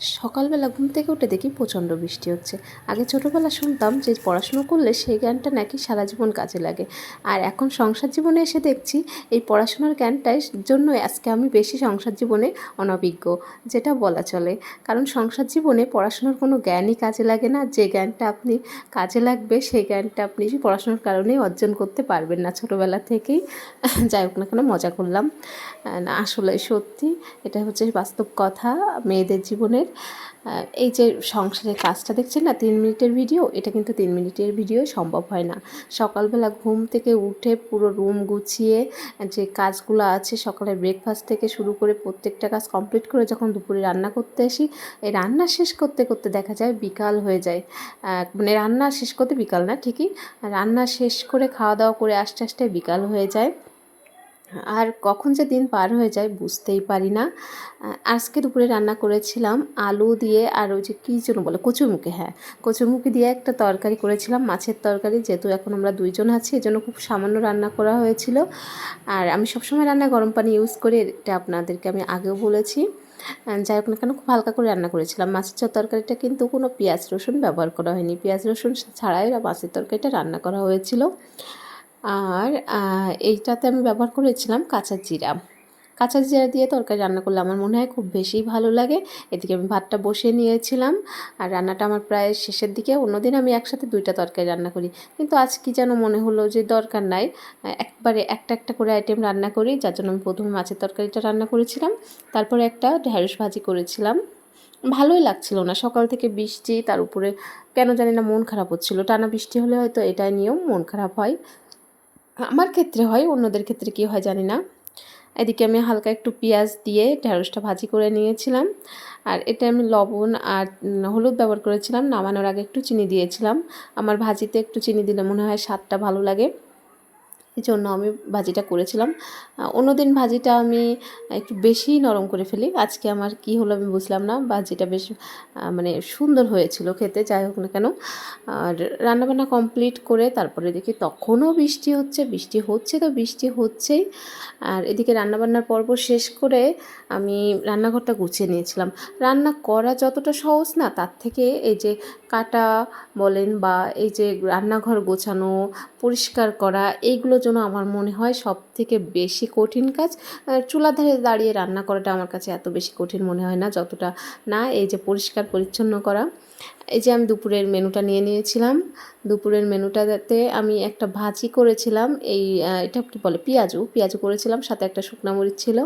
সকালবেলা ঘুম থেকে উঠে দেখি প্রচণ্ড বৃষ্টি হচ্ছে। আগে ছোটোবেলা শুনতাম যে পড়াশুনো করলে সেই জ্ঞানটা নাকি সারা জীবন কাজে লাগে। আর এখন সংসার জীবনে এসে দেখছি এই পড়াশোনার জ্ঞানটার জন্য আজকে আমি বেশি সংসার জীবনে অনভিজ্ঞ, যেটা বলা চলে। কারণ সংসার জীবনে পড়াশোনার কোনো জ্ঞানই কাজে লাগে না। যে জ্ঞানটা আপনি কাজে লাগবে, সেই জ্ঞানটা আপনি পড়াশোনার কারণেই অর্জন করতে পারবেন না ছোটোবেলা থেকেই। যাই হোক না কেন, মজা করলাম। না আসলে সত্যি, এটা হচ্ছে বাস্তব কথা। মেয়েদের জীবনের এই যে সংসারের কাজটা দেখছেন না, তিন মিনিটের ভিডিও, এটা কিন্তু তিন মিনিটের ভিডিও সম্ভব হয় না। সকালবেলা ঘুম থেকে উঠে পুরো রুম গুছিয়ে যে কাজগুলো আছে, সকালের ব্রেকফাস্ট থেকে শুরু করে প্রত্যেকটা কাজ কমপ্লিট করে যখন দুপুরে রান্না করতে আসি, এই রান্না শেষ করতে করতে দেখা যায় বিকাল হয়ে যায়। মানে রান্না শেষ করতে বিকাল না, ঠিকই। রান্না শেষ করে খাওয়া দাওয়া করে আস্তে আস্তে বিকাল হয়ে যায়। আর কখন যে দিন পার হয়ে যায় বুঝতেই পারি না। আজকে দুপুরে রান্না করেছিলাম আলু দিয়ে আর ওই যে কী যেন বলে কচুরমুখী হ্যাঁ। কচুরমুখী দিয়ে একটা তরকারি করেছিলাম, মাছের তরকারি, যেহেতু এখন আমরা দুইজন আছি, এজন্য খুব সামান্য রান্না করা হয়েছিল। আর আমি সবসময় রান্না গরম পানি ইউজ করে, এটা আপনাদেরকে আমি আগেও বলেছি। যাই হোক না কেন, খুব হালকা করে রান্না করেছিলাম। মাছের তরকারিটা কিন্তু কোনো পেঁয়াজ রসুন ব্যবহার করা হয়নি। পেঁয়াজ রসুন ছাড়াই মাছের তরকারিটা রান্না করা হয়েছিল। আর এইটাতে আমি ব্যবহার করেছিলাম কাঁচা জিরা। কাঁচা জিরা দিয়ে তরকারি রান্না করলে আমার মনে হয় খুব বেশি ভালো লাগে। এদিকে আমি ভাতটা বসিয়ে নিয়েছিলাম আর রান্নাটা আমার প্রায় শেষের দিকে। অন্যদিন আমি একসাথে দুইটা তরকারি রান্না করি। কিন্তু আজ কি যেন মনে হলো যে দরকার নাই। একবারে একটা একটা করে আইটেম রান্না করি, যার জন্য আমি প্রথমে মাছের তরকারিটা রান্না করেছিলাম। তারপরে একটা ঢ্যাঁড়স ভাজি করেছিলাম। ভালোই লাগছিল না। সকাল থেকে বৃষ্টি, তার উপরে কেন জানি না মন খারাপ হচ্ছিল। টানা বৃষ্টি হলে হয়তো এটাই নিয়ম, মন খারাপ হয়। আমার ক্ষেত্রে হয়, অন্যদের ক্ষেত্রে কী হয় জানি না। এদিকে আমি হালকা একটু পেঁয়াজ দিয়ে ঢেঁড়সটা ভাজি করে নিয়েছিলাম। আর এটা আমি লবণ আর হলুদ ব্যবহার করেছিলাম, নামানোর আগে একটু চিনি দিয়েছিলাম। আমার ভাজিতে একটু চিনি দিলে মনে হয় স্বাদটা ভালো লাগে। এই জন্য আমি ভাজিটা করেছিলাম। অন্যদিন ভাজিটা আমি একটু বেশি নরম করে ফেলি। আজকে আমার কি হলো আমি বুঝলাম না। ভাজিটা বেশ মানে সুন্দর হয়েছিল খেতে, যাই হোক না কেন। আর রান্নাবান্না কমপ্লিট করে তারপরে দেখি তখনও বৃষ্টি হচ্ছে বৃষ্টি হচ্ছে তো বৃষ্টি হচ্ছেই। আর এদিকে রান্নাবান্নার পর্ব শেষ করে আমি রান্নাঘরটা গুছিয়ে নিয়েছিলাম। রান্না করা যতটা সহজ না, তার থেকে এই যে কাটা বলেন বা এই যে রান্নাঘর গোছানো, পরিষ্কার করা এইগুলোর জন্য আমার মনে হয় সব থেকে বেশি কঠিন কাজ। চুলার ধারে দাঁড়িয়ে রান্না করাটা আমার কাছে এত বেশি কঠিন মনে হয় না, যতটা না। এই যে পরিষ্কার পরিচ্ছন্ন করা। এই যে আমি দুপুরের মেনুটা নিয়ে নিয়েছিলাম। দুপুরের মেনুটাতে আমি একটা ভাজি করেছিলাম। এই এটা কি বলে? পেঁয়াজু। পেঁয়াজু করেছিলাম, সাথে একটা শুকনা মরিচ ছিল।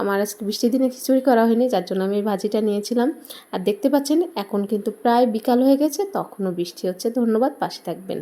আমার আজকে বৃষ্টির দিনে খিচুড়ি করা হয়নি, যার জন্য আমি ভাজিটা নিয়েছিলাম। আর দেখতে পাচ্ছেন, এখন কিন্তু প্রায় বিকাল হয়ে গেছে, তখনও বৃষ্টি হচ্ছে। ধন্যবাদ, পাশে থাকবেন।